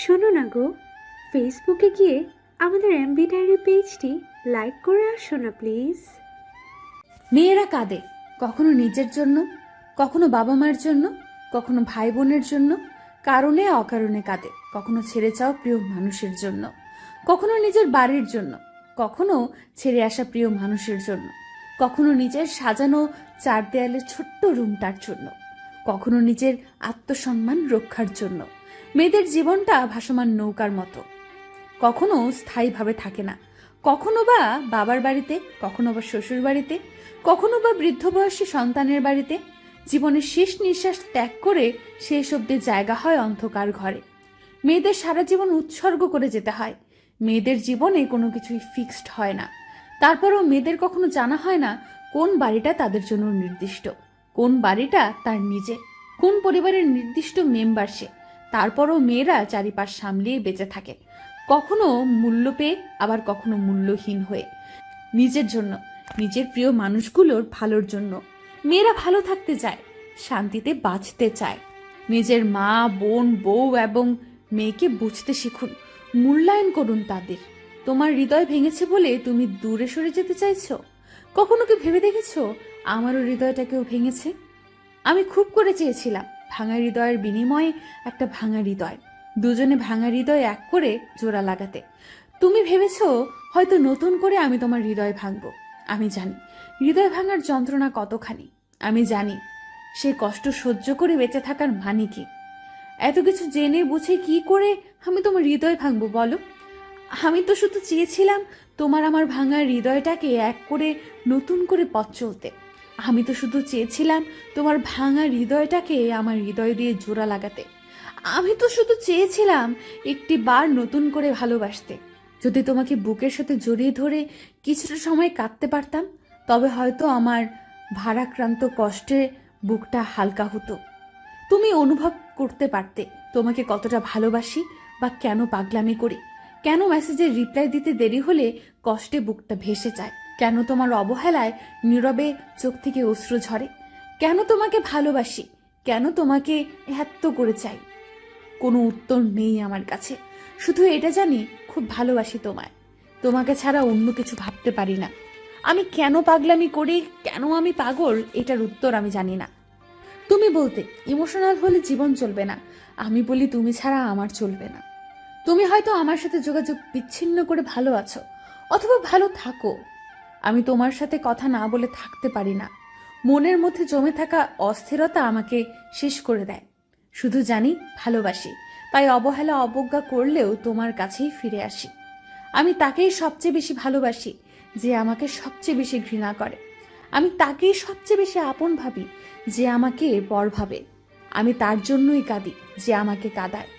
শোনো না গো ফেসবুকে গিয়ে আমাদের এমবি ডায়েরি পেজটি লাইক করে আসো না প্লিজ মেয়েরা কাঁদে, কখনো নিজের জন্য, কখনো বাবা মায়ের জন্য, কখনো ভাই বোনের জন্য, কারণে অকারণে কাঁদে, কখনো ছেড়ে যাওয়া প্রিয় মানুষের জন্য, কখনো নিজের বাড়ির জন্য, কখনো ছেড়ে আসা প্রিয় মানুষের জন্য, কখনো নিজের সাজানো চার দেয়ালের ছোট্ট রুমটার জন্য, কখনো নিজের আত্মসম্মান রক্ষার জন্য। মেয়েদের জীবনটা ভাসমান নৌকার মতো। কখনো স্থায়ীভাবে থাকে না। কখনো বা বাবার বাড়িতে, কখনো বা শ্বশুর বাড়িতে, কখনো বা বৃদ্ধ বয়সী সন্তানের বাড়িতে জীবনের শেষ নিঃশ্বাস ত্যাগ করে শেষ অব্দি জায়গা হয় অন্ধকার ঘরে। মেয়েদের সারা জীবন উৎসর্গ করে যেতে হয়। মেয়েদের জীবনে কোনো কিছুই ফিক্সড হয় না। তারপরেও মেয়েদের কখনো জানা হয় না কোন বাড়িটা তাদের জন্য নির্দিষ্ট, কোন বাড়িটা তার নিজে কোন পরিবারের নির্দিষ্ট মেম্বার সে। তারপরও মেয়েরা চারিপাশ সামলিয়ে বেঁচে থাকে। কখনো মূল্য পেয়ে, আবার কখনো মূল্যহীন হয়ে। নিজের জন্য, নিজের প্রিয় মানুষগুলোর ভালোর জন্য। মেয়েরা ভালো থাকতে চায়, শান্তিতে বাঁচতে চায়। নিজের মা, বোন, বউ এবং মেয়েকে বুঝতে শিখুন, মূল্যায়ন করুন তাদের। তোমার হৃদয় ভেঙেছে বলে তুমি দূরে সরে যেতে চাইছো? কখনো কি ভেবে দেখেছ, আমারও হৃদয়টা কেউ ভেঙেছে? আমি খুব করে চেয়েছিলাম ভাঙা হৃদয়ের বিনিময়ে একটা ভাঙা হৃদয় দুজনে ভাঙা হৃদয় এক করে জোড়া লাগাতে। তুমি ভেবেছ, হয়তো নতুন করে আমি তোমার হৃদয় ভাঙবো। আমি জানি, হৃদয় ভাঙার যন্ত্রণা কতখানি। আমি জানি, সে কষ্ট সহ্য করে বেঁচে থাকার মানে কি। এত কিছু জেনে বুঝে কি করে আমি তোমার হৃদয় ভাঙবো বলো? আমি তো শুধু চেয়েছিলাম তোমার আমার ভাঙা হৃদয়টাকে এক করে নতুন করে পথ চলতে। আমি তো শুধু চেয়েছিলাম তোমার ভাঙা হৃদয়টাকে আমার হৃদয় দিয়ে জোড়া লাগাতে। আমি তো শুধু চেয়েছিলাম একটি বার নতুন করে ভালোবাসতে। যদি তোমাকে বুকের সাথে জড়িয়ে ধরে কিছুটা সময় কাঁদতে পারতাম, তবে হয়তো আমার ভারাক্রান্ত কষ্টে বুকটা হালকা হতো। তুমি অনুভব করতে পারতে তোমাকে কতটা ভালোবাসি বা কেন পাগলামি করি। কেন মেসেজের রিপ্লাই দিতে দেরি হলে কষ্টে বুকটা ভেসে যায়? কেন তোমার অবহেলায় নীরবে চোখ থেকে অশ্রু ঝরে? কেন তোমাকে ভালোবাসি? কেন তোমাকে এত করে চাই? কোনো উত্তর নেই আমার কাছে। শুধু এটা জানি, খুব ভালোবাসি তোমায়। তোমাকে ছাড়া অন্য কিছু ভাবতে পারি না। আমি কেন পাগলামি করি? কেন আমি পাগল? এটার উত্তর আমি জানি না। তুমি বলতে, ইমোশনাল হলে জীবন চলবে না। আমি বলি, তুমি ছাড়া আমার চলবে না। তুমি হয়তো আমার সাথে যোগাযোগ বিচ্ছিন্ন করে ভালো আছো, অথবা ভালো থাকো। আমি তোমার সাথে কথা না বলে থাকতে পারি না। মনের মধ্যে জমে থাকা অস্থিরতা আমাকে শেষ করে দেয়। শুধু জানি, ভালোবাসি। তাই অবহেলা, অবজ্ঞা করলেও তোমার কাছেই ফিরে আসি। আমি তাকেই সবচেয়ে বেশি ভালোবাসি, যে আমাকে সবচেয়ে বেশি ঘৃণা করে। আমি তাকেই সবচেয়ে বেশি আপন ভাবি, যে আমাকে পর ভাবে। আমি তার জন্যই কাঁদি, যে আমাকে কাঁদায়।